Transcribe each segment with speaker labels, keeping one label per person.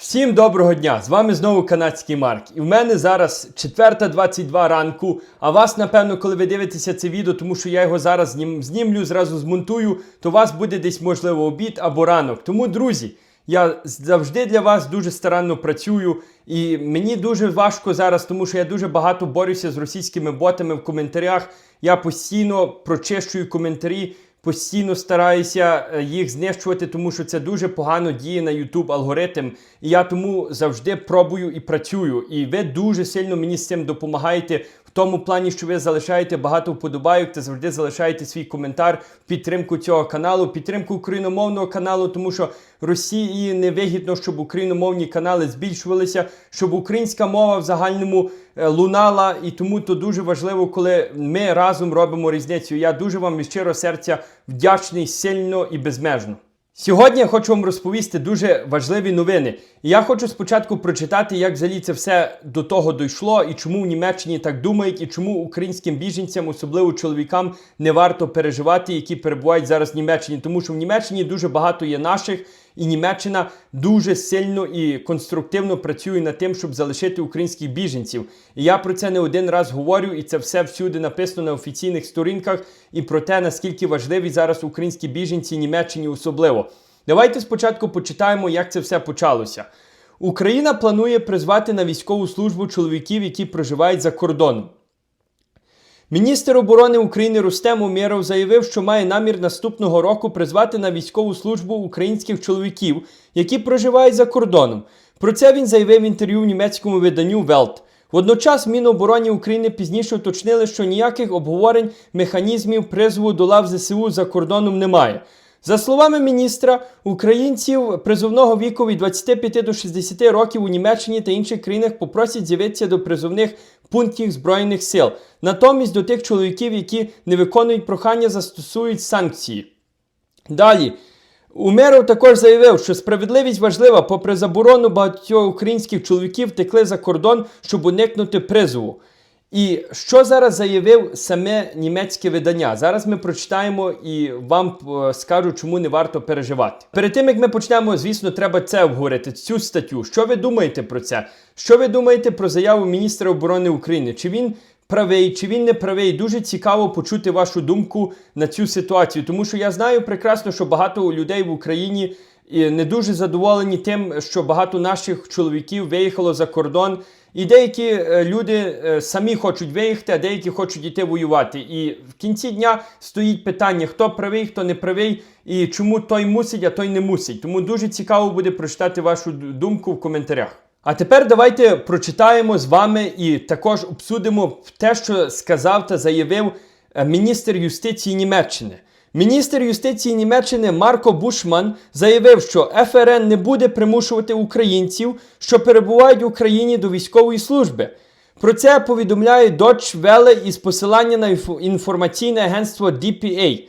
Speaker 1: Всім доброго дня! З вами знову канадський Марк. І в мене зараз 4.22 ранку. А вас, напевно, коли ви дивитеся це відео, тому що я його зараз знім- знімлю, зразу змонтую, то у вас буде десь, можливо, обід або ранок. Тому, друзі, я завжди для вас дуже старанно працюю. І мені дуже важко зараз, тому що я дуже багато борюся з російськими ботами в коментарях. Я постійно прочищую коментарі. Постійно стараюся е, їх знищувати, тому що це дуже погано діє на YouTube алгоритм. І я тому завжди пробую і працюю. І ви дуже сильно мені з цим допомагаєте тому плані, що ви залишаєте багато вподобайок та завжди залишаєте свій коментар в підтримку цього каналу, підтримку україномовного каналу, тому що Росії не вигідно, щоб україномовні канали збільшувалися, щоб українська мова в загальному е, лунала. І тому то дуже важливо, коли ми разом робимо різницю. Я дуже вам від щиро серця вдячний сильно і безмежно. Сьогодні я хочу вам розповісти дуже важливі новини. Я хочу спочатку прочитати, як взагалі це все до того дійшло, і чому в Німеччині так думають, і чому українським біженцям, особливо чоловікам, не варто переживати, які перебувають зараз в Німеччині. Тому що в Німеччині дуже багато є наших, і Німеччина дуже сильно і конструктивно працює над тим, щоб залишити українських біженців. І я про це не один раз говорю, і це все всюди написано на офіційних сторінках, і про те, наскільки важливі зараз українські біженці Німеччині особливо. Давайте спочатку почитаємо, як це все почалося. Україна планує призвати на військову службу чоловіків, які проживають за кордоном. Міністр оборони України Рустем Умєров заявив, що має намір наступного року призвати на військову службу українських чоловіків, які проживають за кордоном. Про це він заявив в інтерв'ю в німецькому виданню Велт. Водночас Міноборони України пізніше уточнили, що ніяких обговорень механізмів призову до лав ЗСУ за кордоном немає. За словами міністра, українців призовного віку від 25 до 60 років у Німеччині та інших країнах попросять з'явитися до призовних пунктів Збройних сил. Натомість до тих чоловіків, які не виконують прохання, застосують санкції. Далі. Умеров також заявив, що справедливість важлива, попри заборону багатьох українських чоловіків текли за кордон, щоб уникнути призову. І що зараз заявив саме німецьке видання? Зараз ми прочитаємо і вам е, скажу, чому не варто переживати. Перед тим як ми почнемо, звісно, треба це обговорити, цю статтю. Що ви думаєте про це? Що ви думаєте про заяву міністра оборони України? Чи він правий, чи він не правий? Дуже цікаво почути вашу думку на цю ситуацію, тому що я знаю прекрасно, що багато людей в Україні і не дуже задоволені тим, що багато наших чоловіків виїхало за кордон. І деякі е, люди е, самі хочуть виїхати, а деякі хочуть йти воювати. І в кінці дня стоїть питання, хто правий, хто не правий, і чому той мусить, а той не мусить. Тому дуже цікаво буде прочитати вашу думку в коментарях. А тепер давайте прочитаємо з вами і також обсудимо те, що сказав та заявив е, міністр юстиції Німеччини. Міністр юстиції Німеччини Марко Бушман заявив, що ФРН не буде примушувати українців, що перебувають в Україні до військової служби. Про це повідомляє Deutsche Welle із посилання на інформаційне агентство DPA.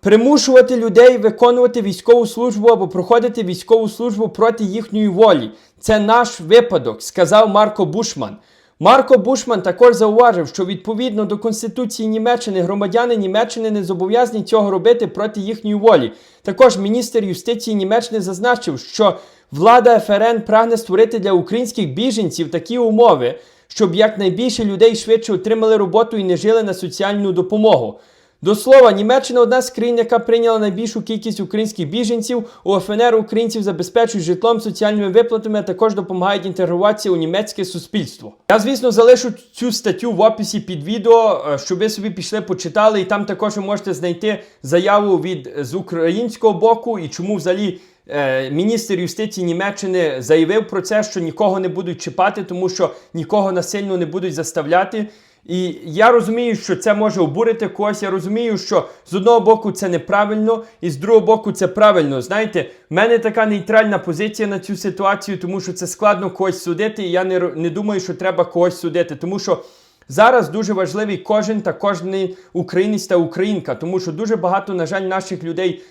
Speaker 1: Примушувати людей виконувати військову службу або проходити військову службу проти їхньої волі. Це наш випадок, сказав Марко Бушман. Марко Бушман також зауважив, що відповідно до Конституції Німеччини громадяни Німеччини не зобов'язані цього робити проти їхньої волі. Також міністр юстиції Німеччини зазначив, що влада ФРН прагне створити для українських біженців такі умови, щоб якнайбільше людей швидше отримали роботу і не жили на соціальну допомогу. До слова, Німеччина одна з країн, яка прийняла найбільшу кількість українських біженців. У ФНР українців забезпечують житлом, соціальними виплатами, а також допомагають інтегруватися у німецьке суспільство. Я, звісно, залишу цю статтю в описі під відео, е, щоб ви собі пішли, почитали, і там також ви можете знайти заяву від з українського боку і чому взагалі. Е, Міністр юстиції Німеччини заявив про це, що нікого не будуть чіпати, тому що нікого насильно не будуть заставляти. І я розумію, що це може обурити когось. Я розумію, що з одного боку це неправильно, і з другого боку це правильно. Знаєте, в мене така нейтральна позиція на цю ситуацію, тому що це складно когось судити, і я не, не думаю, що треба когось судити, тому що. Зараз дуже важливий кожен та кожен українець та українка, тому що дуже багато, на жаль, наших людей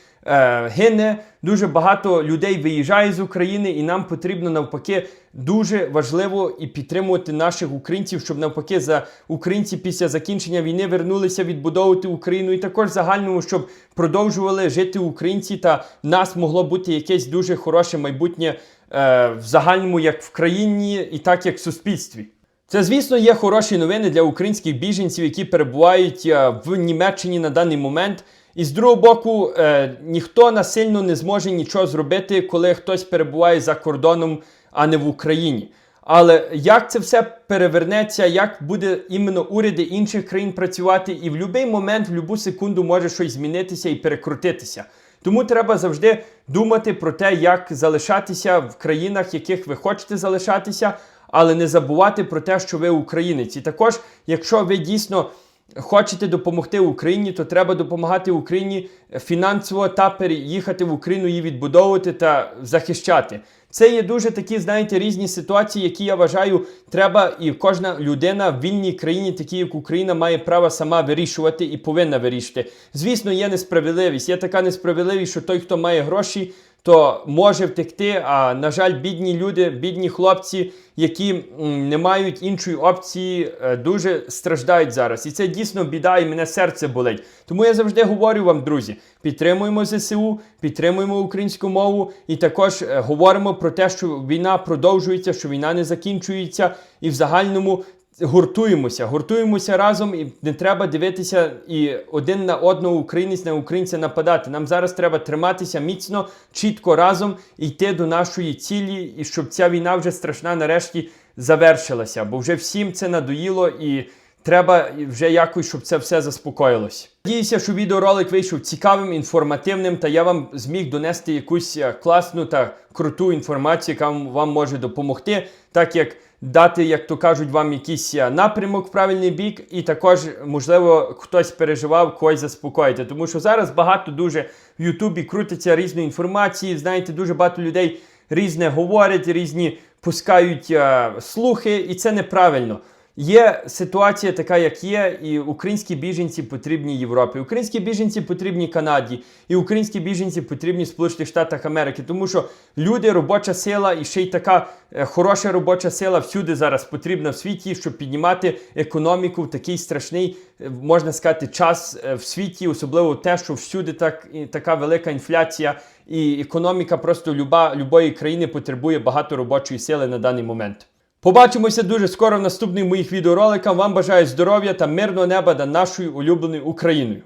Speaker 1: гине, дуже багато людей виїжджає з України, і нам потрібно навпаки дуже важливо і підтримувати наших українців, щоб навпаки за українці після закінчення війни вернулися відбудовувати Україну, і також загальному, щоб продовжували жити українці, та в нас могло бути якесь дуже хороше майбутнє е, в загальному, як в країні, і так як в суспільстві. Це, звісно, є хороші новини для українських біженців, які перебувають е, в Німеччині на даний момент. І з другого боку, е, ніхто насильно не зможе нічого зробити, коли хтось перебуває за кордоном, а не в Україні. Але як це все перевернеться, як буде іменно уряди інших країн працювати, і в будь-який момент, в будь-яку секунду може щось змінитися і перекрутитися. Тому треба завжди думати про те, як залишатися в країнах, в яких ви хочете залишатися, але не забувати про те, що ви українець. І також, якщо ви дійсно хочете допомогти Україні, то треба допомагати Україні фінансово та переїхати в Україну, її відбудовувати та захищати. Це є дуже такі, знаєте, різні ситуації, які я вважаю, треба і кожна людина в вільній країні, такій як Україна, має право сама вирішувати і повинна вирішити. Звісно, є несправедливість. Є така несправедливість, що той, хто має гроші, то може втекти. А на жаль, бідні люди, бідні хлопці, які не мають іншої опції, е, дуже страждають зараз. І це дійсно біда, і мене серце болить. Тому я завжди говорю вам, друзі, підтримуємо ЗСУ, підтримуємо українську мову і також е, говоримо про те, що війна продовжується, що війна не закінчується, і в загальному гуртуємося, гуртуємося разом, і не треба дивитися і один на одного українець на українця нападати. Нам зараз треба триматися міцно, чітко разом і йти до нашої цілі, і щоб ця війна вже страшна нарешті завершилася. Бо вже всім це надоїло і. Треба вже якось, щоб це все заспокоїлось. Надіюся, що відеоролик вийшов цікавим, інформативним, та я вам зміг донести якусь е, класну та круту інформацію, яка вам- вам може допомогти, так як дати, як то кажуть, вам якийсь е, напрямок в правильний бік, і також, можливо, хтось переживав, когось заспокоїти. Тому що зараз багато дуже в Ютубі крутиться різної інформації. Знаєте, дуже багато людей різне говорять, різні пускають е, слухи, і це неправильно. Є ситуація така, як є, і українські біженці потрібні Європі. Українські біженці потрібні Канаді, і українські біженці потрібні Сполучених Штатах Америки, тому що люди, робоча сила і ще й така е, хороша робоча сила всюди зараз потрібна в світі, щоб піднімати економіку в такий страшний, е, можна сказати, час е, в світі, особливо те, що всюди так, така велика інфляція, і економіка просто люба, любої країни потребує багато робочої сили на даний момент. Побачимося дуже скоро в наступних моїх відеороликах. Вам бажаю здоров'я та мирного неба над нашою улюбленою Україною.